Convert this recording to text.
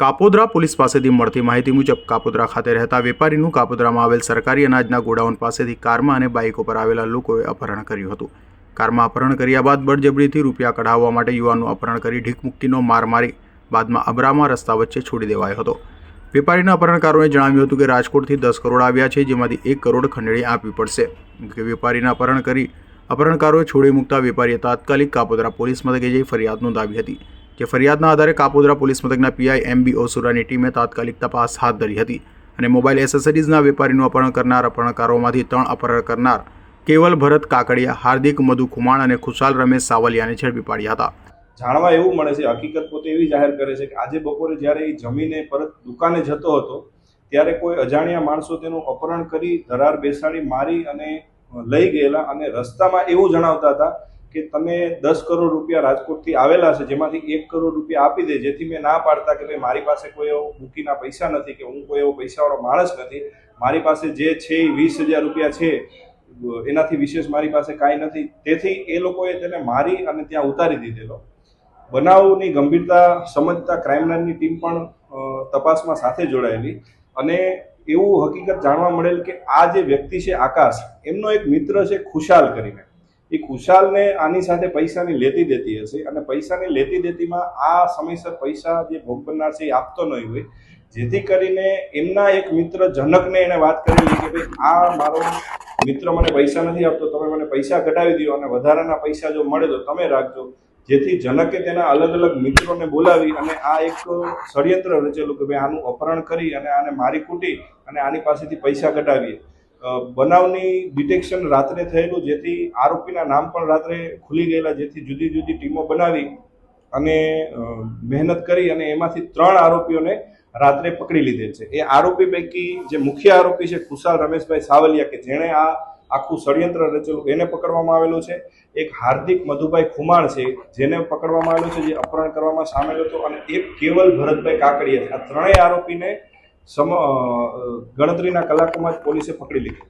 Kapodra police પાસેથી મળતી માહિતી મુજબ કાપોદ્રા ખાતે રહેતા વેપારીનું કાપોદ્રામાં આવેલ સરકારી અનાજના ગોડાઉન પાસેથી કારમાં અને બાઇકો પર આવેલા લોકોએ અપહરણ કર્યું હતું. કારમાં અપહરણ કર્યા બાદ બળજબરીથી રૂપિયા કઢાવવા માટે યુવાનનું અપહરણ કરી ઢીકમુક્કીનો માર મારી, બાદમાં અબરામાં રસ્તા વચ્ચે છોડી દેવાયો હતો. વેપારીના અપહરણકારોએ જણાવ્યું હતું કે રાજકોટથી દસ કરોડ આવ્યા છે, જેમાંથી એક કરોડ ખંડણી આપવી પડશે. કે વેપારીના અપહરણ કરી અપહરણકારોએ છોડી મૂકતા વેપારીએ તાત્કાલિક કાપોદરા પોલીસ મથકે જઈ ફરિયાદ નોંધાવી હતી. જે ફરિયાદના આધારે કાપોદ્રા પોલીસ મથકના પીઆઈ એમ બી ઓસુરાની ટીમે તાત્કાલિક તપાસ હાથ ધરી હતી અને મોબાઈલ એસેસરીઝના વેપારીનું અપહરણ કરનાર અપહરણકારોમાંથી ત્રણ અપહરણ કરનાર કેવલ ભરત કાકડિયા, હાર્દિક મધુ ખુમાણ અને ખુશાલ રમેશ સાવલિયાને ઝડપી પાડ્યા હતા. જાણવા એવું મળે છે, હકીકત પોતે એવી જાહેર કરે છે કે આજે બપોરે જ્યારે એ જમીને પરત દુકાને જતો હતો, ત્યારે કોઈ અજાણ્યા માણસો તેનું અપહરણ કરી, ધરાર બેસાડી મારી અને લઈ ગયેલા અને રસ્તામાં એવું જણાવતા હતા કે તમે દસ કરોડ રૂપિયા રાજકોટથી આવેલા છે, જેમાંથી એક કરોડ રૂપિયા આપી દે, જેથી મેં ના પાડતા કે ભાઈ મારી પાસે કોઈ એવો મૂકીના પૈસા નથી કે હું કોઈ એવો પૈસાવાળો માણસ નથી. મારી પાસે જે છે એ વીસ હજાર રૂપિયા છે, એનાથી વિશેષ મારી પાસે કાંઈ નથી. તેથી એ લોકોએ તેને મારી અને ત્યાં ઉતારી દીધેલો. બનાવની ગંભીરતા, સમજતા ક્રાઇમ ટીમ પણ તપાસમાં સાથે જોડાયેલી. અને એવું હકીકત જાણવા મળેલ કે આ જે વ્યક્તિ છે આકાશ, એમનો એક મિત્ર છે ખુશાલ કરીને. એ ખુશાલને આની સાથે પૈસાની લેતી દેતી હશે અને પૈસાની લેતી દેતીમાં આ સમયસર પૈસા જે ભોગ બનનાર છે એ આપતો નહીં હોય. જેથી કરીને એમના એક મિત્ર જનકને એણે વાત કરેલી કે ભાઈ, આ મારો મિત્ર મને પૈસા નથી આપતો, તમે મને પૈસા કઢાવી દો અને વધારાના પૈસા જો મળે તો તમે રાખજો. જેથી જનકે તેના અલગ અલગ મિત્રોને બોલાવી અને આ એક ષડયંત્ર રચેલું કે ભાઈ, આનું અપહરણ કરી અને આને મારી કૂટી અને આની પાસેથી પૈસા કઢાવીએ બનાવની ડિટેક્શન રાત્રે થયેલું, જેથી આરોપીના નામ પણ રાત્રે ખુલી ગયેલા, જેથી જુદી જુદી ટીમો બનાવી અને મહેનત કરી અને એમાંથી ત્રણ આરોપીઓને રાત્રે પકડી લીધેલ છે. એ આરોપી પૈકી જે મુખ્ય આરોપી છે ખુશાલ રમેશભાઈ સાવલિયા, કે જેણે આ આખું ષડયંત્ર રચેલું, એને પકડવામાં આવેલું છે. એક હાર્દિક મધુભાઈ ખુમાણ છે, જેને પકડવામાં આવેલો છે, જે અપહરણ કરવામાં સામેલ હતો, અને એક કેવલ ભરતભાઈ કાકડિયા આ ત્રણેય આરોપીને સમ ગણતરીના કલાકોમાં જ પોલીસે પકડી લીધા.